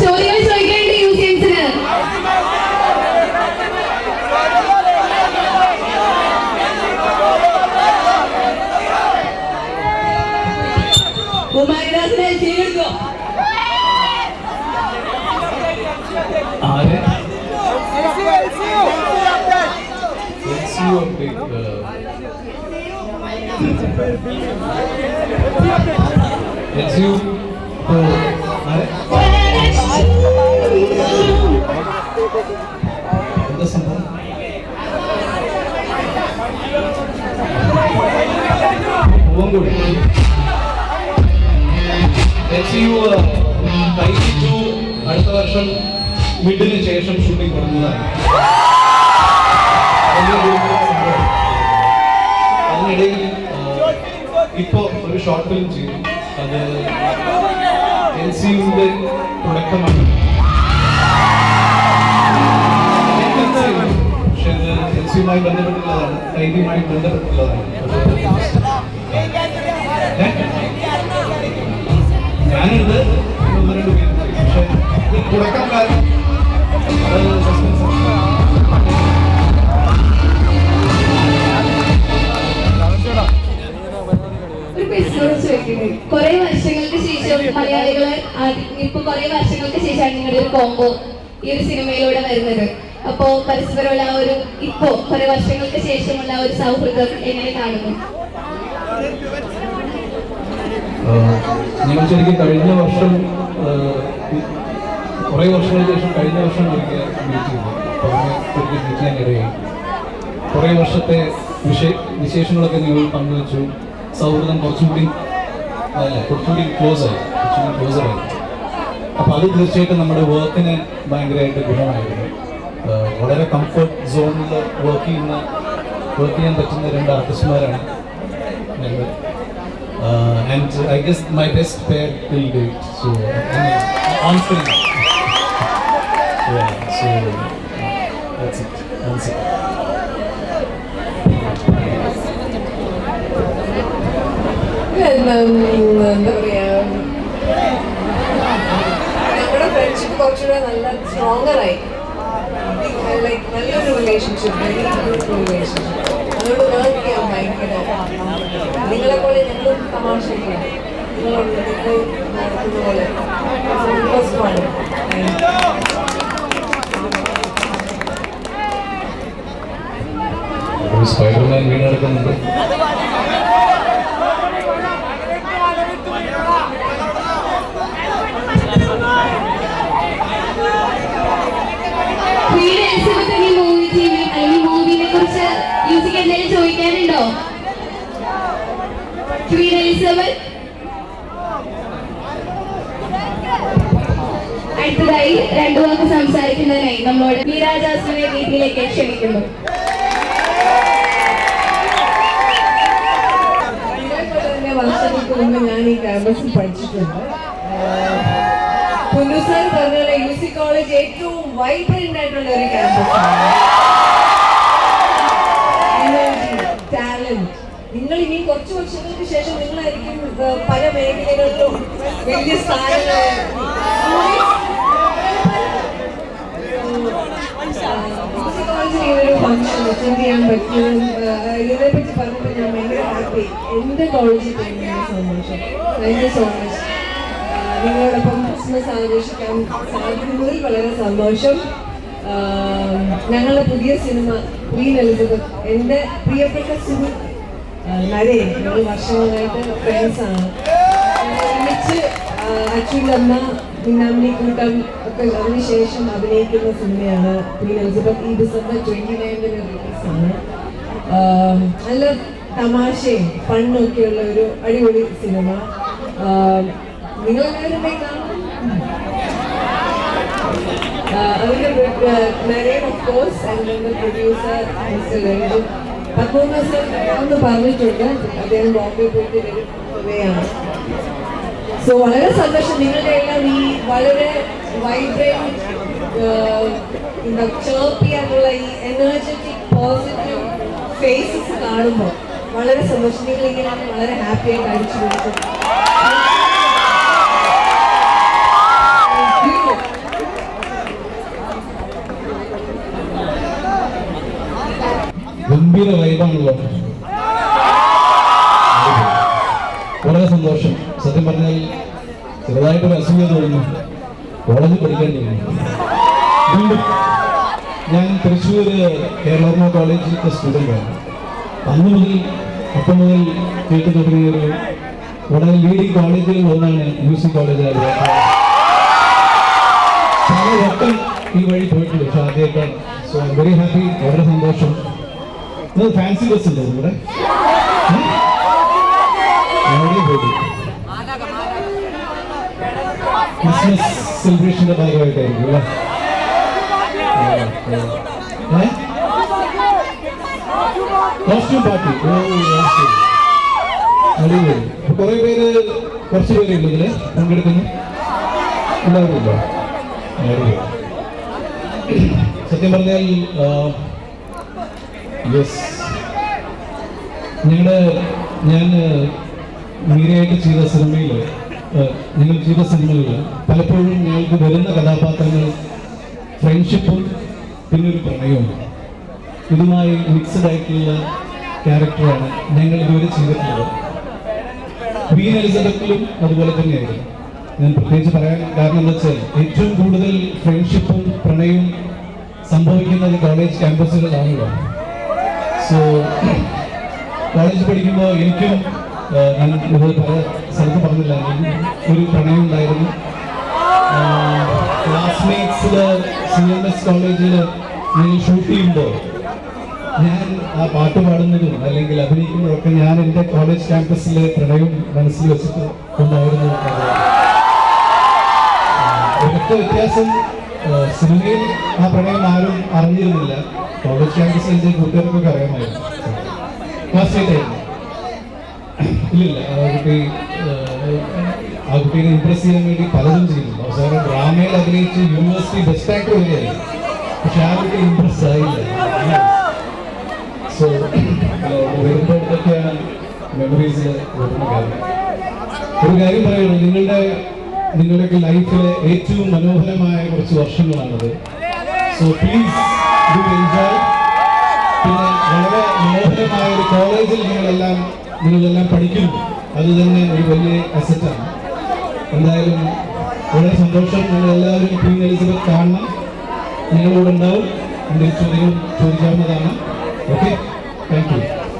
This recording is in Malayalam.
ചോദ്യങ്ങൾ ചോദിക്കേണ്ട മ്യൂസിയംസിന് കുമാരദാസിനെ ചെയ്തെടുക്കോ ആര്? LCU update, uh, ഓ, ആര്? എന്താ സംഭവം LCU, uh, ടൈപ്പ് ടു അടുത്ത വർഷം മിഡിന് ശേഷം ഷൂട്ടിംഗ് തുടങ്ങുന്നതാണ്. അതിനിടയിൽ ആ, ഇപ്പോ ഒരു ഷോർട്ട് ഫിലിം ചെയ്തു അത് എൻ സി യുവിന്റെ തുടക്കമാണ് പക്ഷെ അത് എൻ സി യുമായി ബന്ധപ്പെട്ടുള്ളതാണ് കൈദിയുമായി ബന്ധപ്പെട്ടുള്ളതാണ്? ഞാനുണ്ട് ഒന്ന് രണ്ട് പേര് പക്ഷെ തുടക്കം കാലം കുറെ വർഷങ്ങൾക്ക് ശേഷം മലയാളികൾ ഇപ്പൊ കുറെ വർഷങ്ങൾക്ക് ശേഷമാണ് നിങ്ങളുടെ ഒരു കോംബോ ഈ ഒരു സിനിമയിലൂടെ വരുന്നത്. അപ്പോ പരസ്പരമുള്ള ആ ഒരു ഇപ്പോ കുറെ വർഷങ്ങൾക്ക് ശേഷമുള്ള ഒരു സൗഹൃദം എങ്ങനെ കാണുന്നു? ഞങ്ങൾ ശരിക്കും കഴിഞ്ഞ വർഷം കുറേ വർഷങ്ങൾക്ക് ശേഷം കഴിഞ്ഞ വർഷം മീറ്റ് ചെയ്യാൻ ഇടയായി. കുറേ വർഷത്തെ വിഷയ വിശേഷങ്ങളൊക്കെ ഞങ്ങൾ പങ്കുവച്ചു. സൗഹൃദം കുറച്ചുകൂടി അല്ല കുറച്ചുകൂടി ക്ലോസ് ആയി കുറച്ചുകൂടി ക്ലോസ് ആയി. അപ്പോൾ അത് തീർച്ചയായിട്ടും നമ്മുടെ വർക്കിന് ഭയങ്കരമായിട്ട് ഗുണമായിരുന്നു. വളരെ കംഫർട്ട് സോണിൽ വർക്ക് ചെയ്യുന്ന വർക്ക് ചെയ്യാൻ പറ്റുന്ന രണ്ട് ആർട്ടിസ്റ്റുമാരാണ് and I guess my best pair date so so that's it എന്താ പറയാ? നമ്മുടെ ഫ്രണ്ട്ഷിപ്പ് കുറച്ചുകൂടെ നല്ല സ്ട്രോങ്ങർ ആയി. ലൈക്ക് നല്ലൊരു റിലേഷൻഷിപ്പ് റിലേഷൻഷിപ്പ് അതുകൊണ്ട് വർക്ക് ചെയ്യാൻ ഭയങ്കര നിങ്ങളെ പോലെ ഞങ്ങളും തമാശയില്ല നിങ്ങളുണ്ട് നിങ്ങൾ നടക്കുന്ന പോലെ. Spiderman queen queen Elizabeth. അടുത്തതായി രണ്ടു വാക്ക് സംസാരിക്കുന്നതിനായി നമ്മളോട് രീതിയിലേക്ക് ക്ഷണിക്കുന്നു. വർഷങ്ങൾക്ക് മുമ്പ് ഞാൻ ഈ ക്യാമ്പസിൽ പഠിച്ചിട്ടുണ്ട്. സാർ പറഞ്ഞ യു സി കോളേജ് ഏറ്റവും വൈബ്രന്റ് ആയിട്ടുള്ള ഒരു ക്യാമ്പസാണ് ഇനി കുറച്ച് വർഷങ്ങൾക്ക് ശേഷം നിങ്ങളായിരിക്കും പല മേഖലകളിലും വലിയ സ്ഥാനങ്ങൾ ഫംഗ്ഷൻ അറ്റൻഡ് ഇതിനെ പറ്റി പറഞ്ഞപ്പോൾ ഞാൻ ഭയങ്കര ഹാപ്പി എന്റെ കോളേജിൽ ഭയങ്കര സന്തോഷം താങ്ക് യു സോ മച്ച് നിങ്ങളോടൊപ്പം ക്രിസ്മസ് ആഘോഷിക്കാൻ സാധിക്കുന്നതിൽ വളരെ സന്തോഷം. ഞങ്ങളുടെ പുതിയ സിനിമ ക്വീൻ എന്റെ പ്രിയപ്പെട്ട സുഹൃത്ത് നരേൻ ഞങ്ങൾ വർഷങ്ങളായിട്ട് ഫ്രണ്ട്സാണ് ഒരുമിച്ച് അച്യുതമ്മ മിന്നാമിനി കൂട്ടം ഒക്കെ അതിനുശേഷം അഭിനയിക്കുന്ന സിനിമയാണ് ക്വീൻ എലിസബത്ത് ഈ ഡിസംബർ ട്വന്റി നയന്റിന് റിലീസാണ് നല്ല തമാശയും ഫണ്ണും ഒക്കെയുള്ള ഒരു അടിപൊളി സിനിമ. നിങ്ങൾ എല്ലാവരും പോയി കാണും അവരുടെ Naren of course and producer mister Ranju പത്മൂന്ന് ഒന്ന് പറഞ്ഞിട്ടുണ്ട്. അദ്ദേഹം ബോംബെ പോയിട്ട് വരികയാണ് സോ വളരെ സന്തോഷം. നിങ്ങളുടെ എല്ലാം ഈ വളരെ വൈബ്രന്റ് എന്താ ഈ എനർജറ്റിക് പോസിറ്റീവ് ഫേസസ് കാണുമ്പോൾ വളരെ സന്തോഷം. നിങ്ങൾ ഇങ്ങനെ വളരെ ഹാപ്പി ആയിട്ട് കൊടുക്കും വളരെ സന്തോഷം. സത്യം പറഞ്ഞാൽ ചെറുതായിട്ടൊരു അസൂയ തോന്നുന്നു കോളേജിൽ പഠിക്കേണ്ടി വീണ്ടും ഞാൻ തൃശ്ശൂർ കേരള കോളേജിലത്തെ സ്റ്റുഡന്റാണ് അന്ന് മുതൽ അപ്പം മുതൽ കേട്ടു തുടങ്ങിയ ഒരു വളരെ ലീഡിംഗ് കോളേജിൽ ഒന്നാണ് മ്യൂസിക് കോളേജ് പല ഈ വഴി പോയിട്ടുണ്ട്. പക്ഷെ ആദ്യമായിട്ടാണ് സോ വെരി ഹാപ്പി വളരെ സന്തോഷം. ഇത് ഫാൻസി ബസ് ഉണ്ടോ ഇവിടെ? ക്രിസ്മസ് സെലിബ്രേഷന്റെ ഭാഗമായിട്ടായിരിക്കും അല്ലേ? കോസ്റ്റ്യൂം പാർട്ടി അടിപൊളി. കുറെ പേര് കുറച്ച് പേരുണ്ട് ഇതിൽ പങ്കെടുക്കുന്നു. എല്ലാവരും ഇല്ല സത്യം പറഞ്ഞാൽ യെസ് ഞങ്ങളുടെ ഞാൻ മീരയായിട്ട് ചെയ്ത സിനിമയിൽ ഞങ്ങൾ ചെയ്ത സിനിമകളിൽ പലപ്പോഴും ഞങ്ങൾക്ക് വരുന്ന കഥാപാത്രങ്ങൾ ഫ്രണ്ട്ഷിപ്പും പിന്നെ ഒരു പ്രണയവും. ഇതുമായി മിക്സഡ് ആയിട്ടുള്ള ക്യാരക്ടറാണ് ഞങ്ങൾ ഇതുവരെ ചെയ്തിട്ടുള്ളത്. ക്വീൻ എലിസബത്തിലും അതുപോലെ തന്നെയായിരുന്നു. ഞാൻ പ്രത്യേകിച്ച് പറയാൻ കാരണം എന്താ വെച്ചാൽ ഏറ്റവും കൂടുതൽ ഫ്രണ്ട്ഷിപ്പും പ്രണയവും സംഭവിക്കുന്നത് കോളേജ് ക്യാമ്പസുകളിലാണല്ലോ സോ കോളേജിൽ പഠിക്കുമ്പോൾ എനിക്കും ഞാൻ ഇത് പല സ്ഥലത്ത് പറഞ്ഞില്ല. ഒരു പ്രണയം ഉണ്ടായിരുന്നു. ക്ലാസ്മേറ്റ്സിൽ സി എം എസ് കോളേജിൽ ഞാൻ ഷൂട്ട് ചെയ്യുമ്പോൾ ഞാൻ ആ പാട്ട് പാടുന്നതും അല്ലെങ്കിൽ അഭിനയിക്കുമ്പോഴൊക്കെ ഞാൻ എന്റെ കോളേജ് ക്യാമ്പസിലെ പ്രണയം മനസ്സിൽ വെച്ചിട്ട് ഉണ്ടായിരുന്നു ഒരൊറ്റ വ്യത്യാസം സിനിമയിൽ ആ പ്രണയം ആരും അറിഞ്ഞിരുന്നില്ല. കോളേജ് ക്യാമ്പസിൽ എന്റെ കൂട്ടുകാർക്കൊക്കെ അറിയാമായിരുന്നു ക്ലാസ്മേറ്റ് ആയിരുന്നു ഇല്ലില്ല ആ കുട്ടി ആ, കുട്ടീനെ ഇമ്പ്രസ് ചെയ്യാൻ വേണ്ടി പലതും ചെയ്തു അവസാനം ഡ്രാമയിൽ അഭിനയിച്ച് യൂണിവേഴ്സിറ്റി ബെസ്റ്റ് ആക്ടർ വരെയായി പക്ഷെ ആ കുട്ടി ഇമ്പ്രസ് ആയില്ല. സോ വരുമ്പോൾ ഇതൊക്കെയാണ് മെമ്മറീസ് വരുന്ന ഒരു കാര്യം പറയുള്ളൂ നിങ്ങളുടെ നിങ്ങളുടെയൊക്കെ ലൈഫിലെ ഏറ്റവും മനോഹരമായ കുറച്ച് വർഷങ്ങളാണത്. സോ പ്ലീസ് പിന്നെ വളരെ മനോഹരമായ ഒരു കോളേജിൽ നിങ്ങളെല്ലാം നിങ്ങളെല്ലാം പഠിക്കുന്നു. അത് തന്നെ ഒരു വലിയ അസറ്റാണ് എന്തായാലും വളരെ സന്തോഷം. നിങ്ങൾ എല്ലാവരും ക്വീൻ എലിസബത്ത് കാണണം. നിങ്ങളോട് ഉണ്ടാവും എന്തെങ്കിലും ചോദ്യങ്ങൾ ചോദിക്കാവുന്നതാണ്. Okay thank you